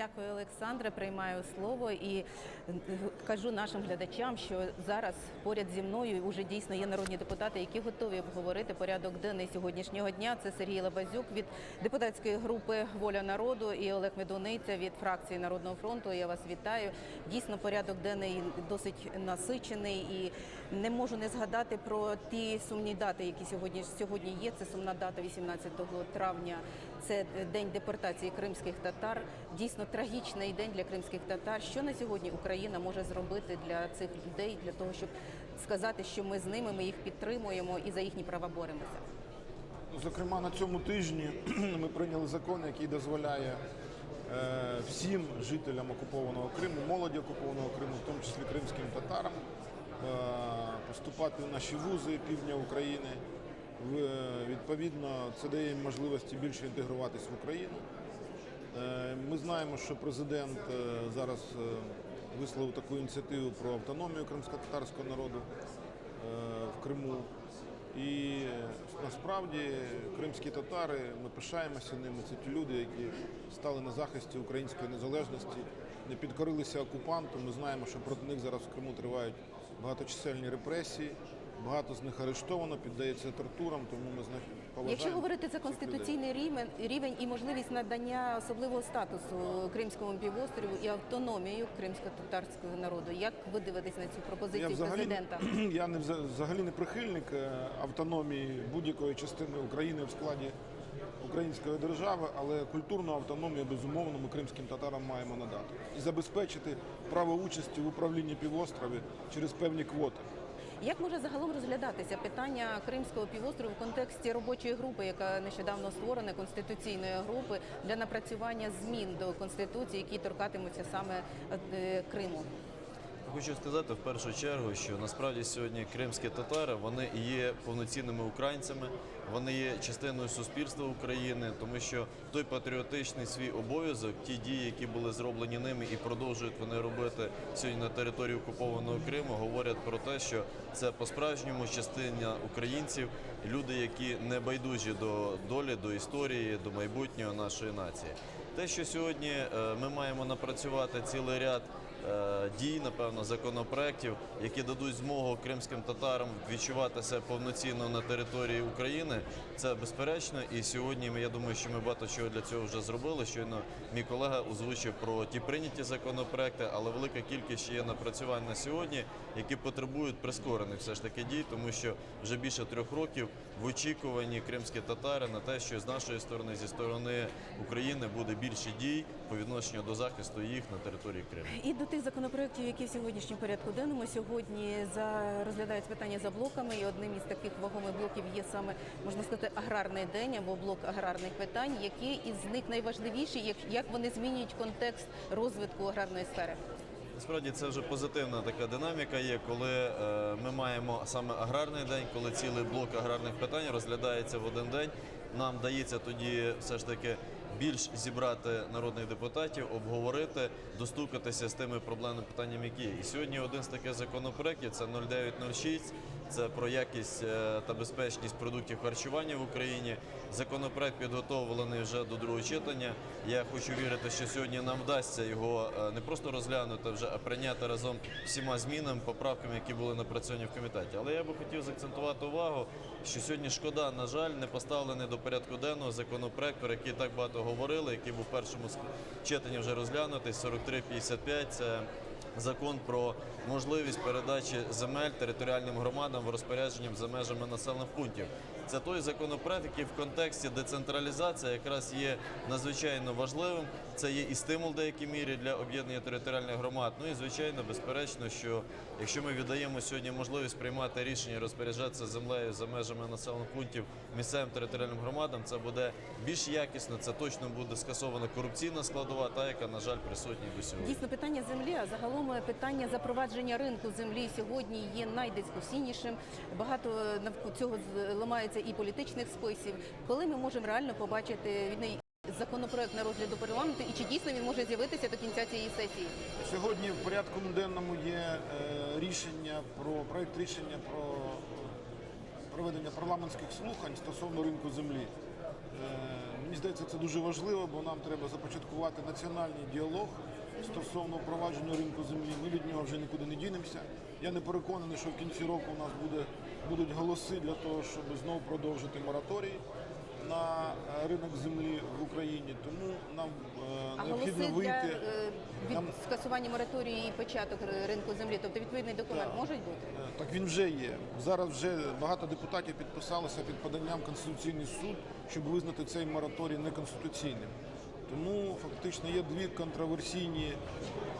Дякую, Олександре. Приймаю слово і е, кажу нашим глядачам, що зараз поряд зі мною вже дійсно є народні депутати, які готові обговорити порядок денний сьогоднішнього дня. Це Сергій Лабазюк від депутатської групи Воля народу і Олег Медуниця від фракції Народного фронту. Я вас вітаю. Дійсно, порядок денний досить насичений і не можу не згадати про ті сумні дати, які сьогодні сьогодні є. Це сумна дата 18 травня. Це день депортації кримських татар. Дійсно трагічний день для кримських татар. Що на сьогодні Україна може зробити для цих людей, для того, щоб сказати, що ми з ними, ми їх підтримуємо і за їхні права боремося. Зокрема, на цьому тижні ми прийняли закон, який дозволяє е, всім жителям окупованого Криму, молоді окупованого Криму, в тому числі кримським татарам, поступати в наші вузи півдня України. Відповідно, це дає їм можливості більше інтегруватись в Україну. Е, Ми знаємо, що президент е, зараз е, висловив таку ініціативу про автономію кримсько-татарського народу е, в Криму. І е, насправді кримські татари, ми пишаємося ними. Це ті люди, які стали на захисті української незалежності, не підкорилися окупанту. Ми знаємо, що проти них зараз в Криму тривають багаточисельні репресії. Багато з них арештовано, піддається тортурам, тому ми з них поважаємо. Якщо говорити за конституційний рівень, рівень і можливість надання особливого статусу Кримському півострову і автономію кримсько-татарського народу, як ви дивитесь на цю пропозицію Я взагалі, президента? я не вза- взагалі не прихильник е, автономії будь-якої частини України в складі української держави, але культурну автономію безумовно ми кримським татарам маємо надати і забезпечити право участі в управлінні півострові через певні квоти. Як може загалом розглядатися питання Кримського півострову в контексті робочої групи, яка нещодавно створена конституційної групи для напрацювання змін до конституції, які торкатимуться саме е, Криму? Хочу сказати в першу чергу, що насправді сьогодні кримські татари вони є повноцінними українцями, вони є частиною суспільства України, тому що той патріотичний свій обов'язок, ті дії, які були зроблені ними і продовжують вони робити сьогодні на території окупованого Криму, говорять про те, що це по-справжньому частина українців, люди, які не байдужі до долі, до історії, до майбутнього нашої нації. Те, що сьогодні е, ми маємо напрацювати цілий ряд дій, напевно, законопроєктів, які дадуть змогу кримським татарам відчувати себе повноцінно на території України, це безперечно. І сьогодні я думаю, що ми багато чого для цього вже зробили. Щойно мій колега озвучив про ті прийняті законопроекти, але велика кількість ще є напрацювань на сьогодні, які потребують прискорених все ж таки дій, тому що вже більше трьох років в очікуванні кримські татари на те, що з нашої сторони, зі сторони України, буде більше дій по відношенню до захисту їх на території Криму. І до тих законопроєктів, які в сьогоднішньому порядку денному сьогодні за розглядаються питання за блоками. І одним із таких вагомих блоків є саме можна сказати аграрний день або блок аграрних питань. Які із них найважливіші, як, як вони змінюють контекст розвитку аграрної сфери? Насправді це вже позитивна така динаміка є, коли е, ми маємо саме аграрний день, коли цілий блок аграрних питань розглядається в один день. Нам дається тоді все ж таки більш зібрати народних депутатів, обговорити, достукатися з тими проблемними питаннями, які є. І сьогодні один з таких законопроєктів це 0906, це про якість е, та безпечність продуктів харчування в Україні. Законопроект підготовлений вже до другого читання. Я хочу вірити, що сьогодні нам вдасться його е, не просто розглянути вже, а прийняти разом всіма змінами, поправками, які були напрацьовані в комітеті. Але я би хотів заакцентувати увагу, що сьогодні шкода, на жаль, не поставлений до порядку денного законопроект, про який так багато говорили, який був в першому читанні вже розглянутий, 4355. Це закон про можливість передачі земель територіальним громадам в розпорядженням за межами населених пунктів. Це той законопроект, який в контексті децентралізації якраз є надзвичайно важливим. Це є і стимул в деякій мірі для об'єднання територіальних громад. Ну і звичайно, безперечно, що якщо ми віддаємо сьогодні можливість приймати рішення розпоряджатися землею за межами населених пунктів місцевим територіальним громадам, це буде більш якісно. Це точно буде скасована корупційна складова, та яка на жаль присутня до сьогодні. Дійсно, питання землі, а загалом питання запровадження ринку землі сьогодні є найдискусійнішим. Багато е, навколо цього ламається і політичних списів. Коли ми можемо реально побачити війни законопроект на розгляду парламенту, і чи дійсно він може з'явитися до кінця цієї сесії? Сьогодні в порядку денному є е, рішення про проект рішення про проведення парламентських слухань стосовно ринку землі. Е, Мені здається, це дуже важливо, бо нам треба започаткувати національний діалог стосовно впровадження ринку землі. Ми від нього вже нікуди не дінемося. Я не переконаний, що в кінці року у нас буде, будуть голоси для того, щоб знову продовжити мораторій на е, ринок землі в Україні. Тому нам е, А необхідно голоси для вийти. е, від Нам- скасування мораторію і початок ринку землі, тобто відповідний документ Так. можуть бути? Так він вже є. Зараз вже багато депутатів підписалися під поданням Конституційний суд, щоб визнати цей мораторій неконституційним. Тому фактично є дві контроверсійні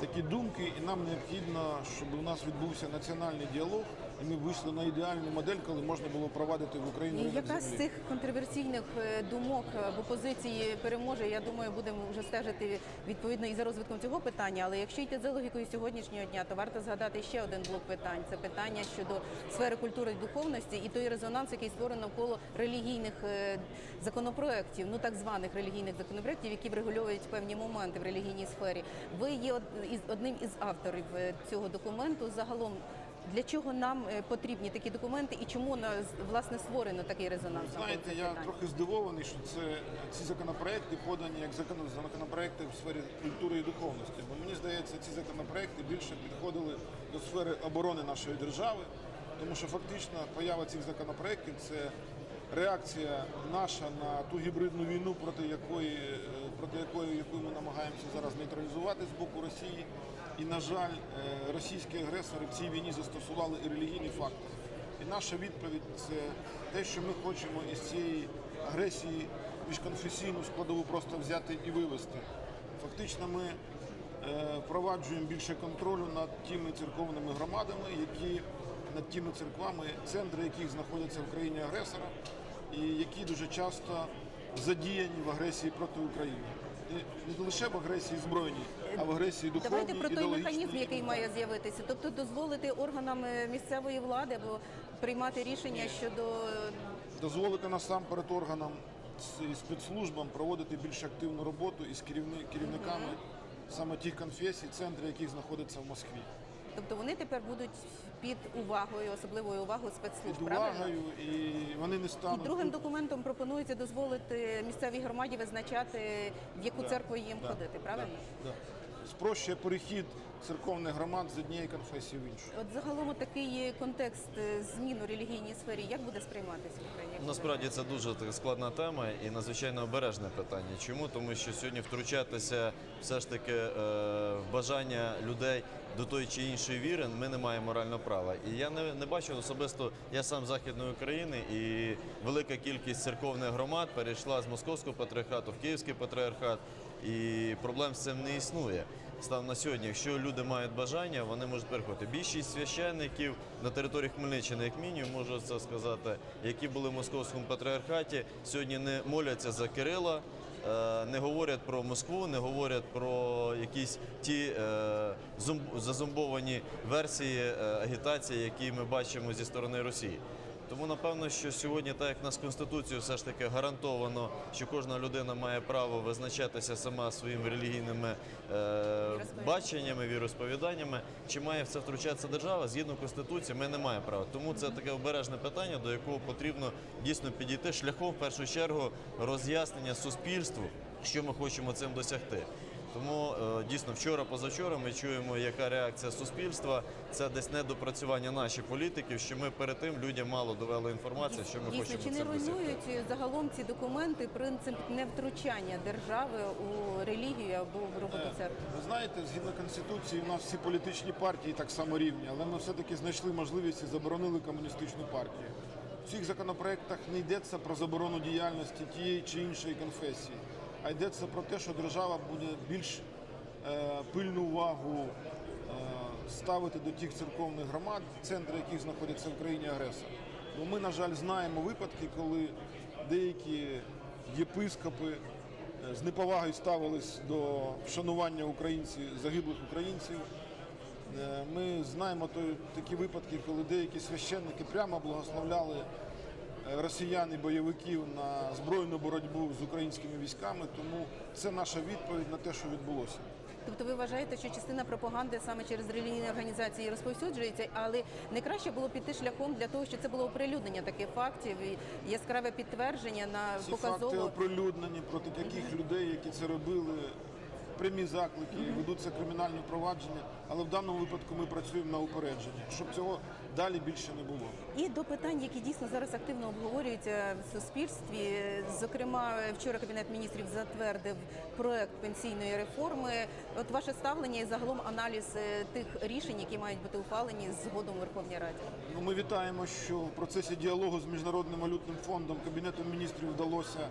такі думки, і нам необхідно, щоб у нас відбувся національний діалог, і ми вийшли на ідеальну модель, коли можна було провадити в Україні яка з цих контроверсійних е, думок е, в опозиції переможе? Я думаю, будемо вже стежити відповідно і за розвитком цього питання. Але якщо йти за логікою сьогоднішнього дня, то варто згадати ще один блок питань. Це питання щодо сфери культури і духовності і той резонанс, який створено навколо релігійних е, законопроєктів, ну так званих релігійних законопроєктів, які врегульовують певні моменти в релігійній сфері. Ви є одним із авторів е, цього документу. Загалом. Для чого нам е, потрібні такі документи і чому власне створено такий резонанс? Знаєте, я трохи здивований, що це ці законопроекти подані як законопроекти в сфері культури і духовності. Бо мені здається, ці законопроекти більше підходили до сфери оборони нашої держави, тому що фактично поява цих законопроектів це реакція наша на ту гібридну війну, проти якої е, проти якої яку ми намагаємося зараз нейтралізувати з боку Росії. І на жаль, е, російські агресори в цій війні застосували і релігійний фактор. І наша відповідь це те, що ми хочемо із цієї агресії міжконфесійну складову просто взяти і вивести. Фактично, ми е, впроваджуємо більше контролю над тими церковними громадами, які над тими церквами, центри яких знаходяться в країні агресора, і які дуже часто задіяні в агресії проти України. Не лише в агресії збройній, а в агресії духовній, Давайте про той механізм, який має з'явитися, тобто дозволити органам е, місцевої влади або приймати рішення щодо дозволити насамперед органам і спецслужбам проводити більш активну роботу із керівни- керівниками саме тих конфесій, центри яких знаходяться в Москві. Тобто вони тепер будуть під увагою, особливою увагою спецслужб. Під правильно? увагою і вони не І другим документом пропонується дозволити місцевій громаді визначати, в яку Да, церкву їм да, ходити. Правильно? Да, да. Спрощує перехід церковних громад з однієї конфесії в іншу. От загалом такий контекст е, змін у релігійній сфері, як буде сприйматися в Україні? Насправді це дуже така складна тема і надзвичайно обережне питання. Чому? Тому що сьогодні втручатися все ж таки е, в бажання людей до тої чи іншої віри ми не маємо морального права. І я не, не бачу особисто, я сам з західної України, і велика кількість церковних громад перейшла з московського патріархату в київський патріархат, і проблем з цим не існує. Став на сьогодні, якщо люди мають бажання, вони можуть переходити. Більшість священників на території Хмельниччини, як мінімум, можу це сказати, які були в московському патріархаті, сьогодні не моляться за Кирила, е, не говорять про Москву, не говорять про якісь ті е, зазомбовані версії е, агітації, які ми бачимо зі сторони Росії. Тому напевно, що сьогодні, так як в нас Конституцією все ж таки гарантовано, що кожна людина має право визначатися сама своїми релігійними е, баченнями, віросповіданнями, чи має в це втручатися держава, згідно Конституції, ми не маємо права. Тому це таке обережне питання, до якого потрібно дійсно підійти шляхом в першу чергу роз'яснення суспільству, що ми хочемо цим досягти. Тому е, дійсно вчора, позавчора ми чуємо, яка реакція суспільства. Це десь недопрацювання наших політиків, що ми перед тим людям мало довели інформацію, що ми Дійсно, хочемо чи не руйнують загалом ці документи принцип невтручання держави у релігію або в роботу церкви? Ви знаєте, згідно конституції, у нас всі політичні партії так само рівні, але ми все-таки знайшли можливість і заборонили комуністичну партію. В цих законопроектах не йдеться про заборону діяльності тієї чи іншої конфесії, а йдеться про те, що держава буде більш е, пильну увагу е, ставити до тих церковних громад, центри яких знаходяться в країні агресора. Бо ми, на жаль, знаємо випадки, коли деякі єпископи е, з неповагою ставились до вшанування українців, загиблих українців. Ми знаємо такі випадки, коли деякі священники прямо благословляли росіян і бойовиків на збройну боротьбу з українськими військами. Тому це наша відповідь на те, що відбулося. Тобто ви вважаєте, що частина пропаганди саме через релігійні організації розповсюджується, але не краще було піти шляхом для того, щоб це було оприлюднення таких фактів і яскраве підтвердження на Ці факти оприлюднені проти таких людей, які це робили. Прямі заклики, ведуться кримінальні провадження, але в даному випадку ми працюємо на упередження, щоб цього далі більше не було. І до питань, які дійсно зараз активно обговорюються в суспільстві. Зокрема, вчора кабінет міністрів затвердив проект пенсійної реформи. От ваше ставлення і загалом аналіз е, тих рішень, які мають бути ухвалені згодом у Верховній Раді. Ну, ми вітаємо, що в процесі діалогу з міжнародним валютним фондом кабінетом міністрів вдалося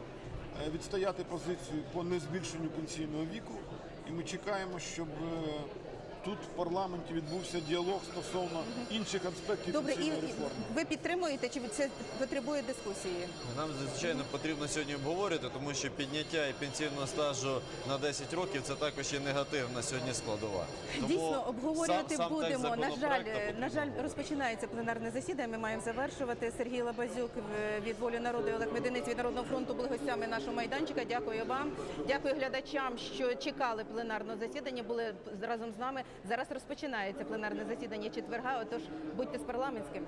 відстояти позицію по незбільшенню пенсійного віку, і ми чекаємо, щоб е, тут в парламенті відбувся діалог стосовно інших аспектів Добре, і пенсійної реформи. ви підтримуєте чи це потребує дискусії? Нам звичайно потрібно сьогодні обговорити, тому що підняття і пенсійного стажу на 10 років це також і негативна сьогодні складова. Тому Дійсно, обговорювати сам- сам текст будемо. На жаль, законопроекту на жаль, розпочинається пленарне засідання. Ми маємо завершувати. Сергій Лабазюк від волі народу і Олег Мединець від народного фронту були гостями нашого майданчика. Дякую вам. Дякую глядачам, що чекали пленарного засідання. Були разом з нами. Зараз розпочинається пленарне засідання четверга. Отож, будьте з парламентським.